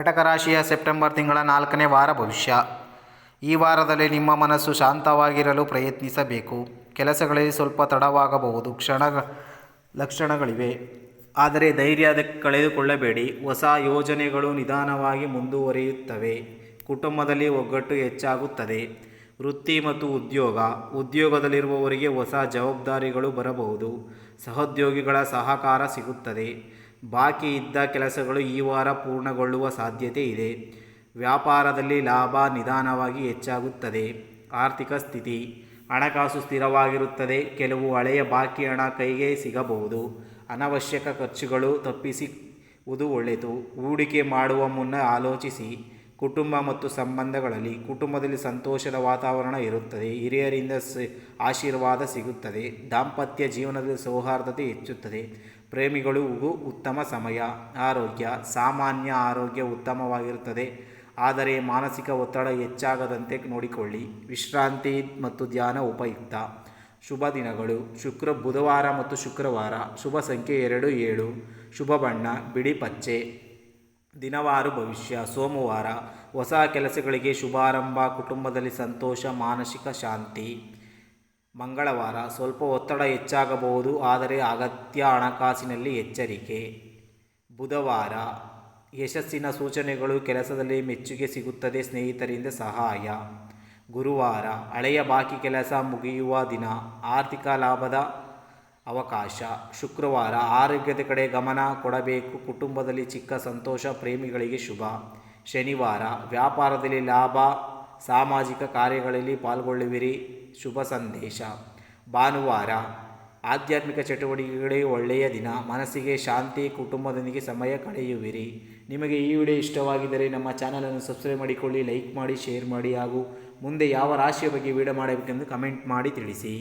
ಕಟಕ ರಾಶಿಯ ಸೆಪ್ಟೆಂಬರ್ ತಿಂಗಳ ನಾಲ್ಕನೇ ವಾರ ಭವಿಷ್ಯ. ಈ ವಾರದಲ್ಲಿ ನಿಮ್ಮ ಮನಸ್ಸು ಶಾಂತವಾಗಿರಲು ಪ್ರಯತ್ನಿಸಬೇಕು. ಕೆಲಸಗಳಲ್ಲಿ ಸ್ವಲ್ಪ ತಡವಾಗಬಹುದು. ಕ್ಷಣ ಲಕ್ಷಣಗಳಿವೆ. ಆದರೆ ಧೈರ್ಯ ಕಳೆದುಕೊಳ್ಳಬೇಡಿ. ಹೊಸ ಯೋಜನೆಗಳು ನಿಧಾನವಾಗಿ ಮುಂದುವರಿಯುತ್ತವೆ. ಕುಟುಂಬದಲ್ಲಿ ಒಗ್ಗಟ್ಟು ಹೆಚ್ಚಾಗುತ್ತದೆ. ವೃತ್ತಿ ಮತ್ತು ಉದ್ಯೋಗ. ಉದ್ಯೋಗದಲ್ಲಿರುವವರಿಗೆ ಹೊಸ ಜವಾಬ್ದಾರಿಗಳು ಬರಬಹುದು. ಸಹೋದ್ಯೋಗಿಗಳ ಸಹಕಾರ ಸಿಗುತ್ತದೆ. ಬಾಕಿ ಇದ್ದ ಕೆಲಸಗಳು ಈ ವಾರ ಪೂರ್ಣಗೊಳ್ಳುವ ಸಾಧ್ಯತೆ ಇದೆ. ವ್ಯಾಪಾರದಲ್ಲಿ ಲಾಭ ನಿಧಾನವಾಗಿ ಹೆಚ್ಚಾಗುತ್ತದೆ. ಆರ್ಥಿಕ ಸ್ಥಿತಿ, ಹಣಕಾಸು ಸ್ಥಿರವಾಗಿರುತ್ತದೆ. ಕೆಲವು ಹಳೆಯ ಬಾಕಿ ಹಣ ಕೈಗೆ ಸಿಗಬಹುದು. ಅನವಶ್ಯಕ ಖರ್ಚುಗಳು ತಪ್ಪಿಸುವುದು ಒಳ್ಳೆಯದು. ಹೂಡಿಕೆ ಮಾಡುವ ಮುನ್ನ ಆಲೋಚಿಸಿ. ಕುಟುಂಬ ಮತ್ತು ಸಂಬಂಧಗಳಲ್ಲಿ ಕುಟುಂಬದಲ್ಲಿ ಸಂತೋಷದ ವಾತಾವರಣ ಇರುತ್ತದೆ. ಹಿರಿಯರಿಂದ ಆಶೀರ್ವಾದ ಸಿಗುತ್ತದೆ. ದಾಂಪತ್ಯ ಜೀವನದಲ್ಲಿ ಸೌಹಾರ್ದತೆ ಹೆಚ್ಚುತ್ತದೆ. ಪ್ರೇಮಿಗಳಿಗೂ ಉತ್ತಮ ಸಮಯ, ಆರೋಗ್ಯ, ಸಾಮಾನ್ಯ ಆರೋಗ್ಯ ಉತ್ತಮವಾಗಿರುತ್ತದೆ. ಆದರೆ ಮಾನಸಿಕ ಒತ್ತಡ ಹೆಚ್ಚಾಗದಂತೆ ನೋಡಿಕೊಳ್ಳಿ. ವಿಶ್ರಾಂತಿ ಮತ್ತು ಧ್ಯಾನ ಉಪಯುಕ್ತ. ಶುಭ ದಿನಗಳು. ಶುಕ್ರ ಬುಧವಾರ ಮತ್ತು ಶುಕ್ರವಾರ. ಶುಭ ಸಂಖ್ಯೆ ಎರಡು ಏಳು. ಶುಭ ಬಣ್ಣ, ಬಿಳಿ ಪಚ್ಚೆ. ದಿನವಾರು ಭವಿಷ್ಯ, ಸೋಮವಾರ ಹೊಸ ಕೆಲಸಗಳಿಗೆ ಶುಭಾರಂಭ, ಕುಟುಂಬದಲ್ಲಿ ಸಂತೋಷ, ಮಾನಸಿಕ ಶಾಂತಿ. ಮಂಗಳವಾರ ಸ್ವಲ್ಪ ಒತ್ತಡ ಹೆಚ್ಚಾಗಬಹುದು, ಆದರೆ ಅಗತ್ಯ ಹಣಕಾಸಿನಲ್ಲಿ ಎಚ್ಚರಿಕೆ. ಬುಧವಾರ ಯಶಸ್ಸಿನ ಸೂಚನೆಗಳು ಕೆಲಸದಲ್ಲಿ ಮೆಚ್ಚುಗೆ ಸಿಗುತ್ತದೆ, ಸ್ನೇಹಿತರಿಂದ ಸಹಾಯ. ಗುರುವಾರ ಹಳೆಯ ಬಾಕಿ ಕೆಲಸ ಮುಗಿಯುವ ದಿನ, ಆರ್ಥಿಕ ಲಾಭದ ಅವಕಾಶ. ಶುಕ್ರವಾರ ಆರೋಗ್ಯದ ಕಡೆ ಗಮನ ಕೊಡಬೇಕು. ಕುಟುಂಬದಲ್ಲಿ ಚಿಕ್ಕ ಸಂತೋಷ, ಪ್ರೇಮಿಗಳಿಗೆ ಶುಭ. ಶನಿವಾರ ವ್ಯಾಪಾರದಲ್ಲಿ ಲಾಭ, ಸಾಮಾಜಿಕ ಕಾರ್ಯಗಳಲ್ಲಿ ಪಾಲ್ಗೊಳ್ಳುವಿರಿ. ಶುಭ ಸಂದೇಶ. ಭಾನುವಾರ ಆಧ್ಯಾತ್ಮಿಕ ಚಟುವಟಿಕೆಗಳಿಗೆ ಒಳ್ಳೆಯ ದಿನ. ಮನಸ್ಸಿಗೆ ಶಾಂತಿ, ಕುಟುಂಬದೊಂದಿಗೆ ಸಮಯ ಕಳೆಯುವಿರಿ. ನಿಮಗೆ ಈ ವಿಡಿಯೋ ಇಷ್ಟವಾಗಿದ್ದರೆ ನಮ್ಮ ಚಾನಲನ್ನು ಸಬ್ಸ್ಕ್ರೈಬ್ ಮಾಡಿಕೊಳ್ಳಿ ಲೈಕ್ ಮಾಡಿ ಶೇರ್ ಮಾಡಿ ಹಾಗೂ ಮುಂದೆ ಯಾವ ರಾಶಿಯ ಬಗ್ಗೆ ವಿಡಿಯೋ ಮಾಡಬೇಕೆಂದು ಕಮೆಂಟ್ ಮಾಡಿ ತಿಳಿಸಿ.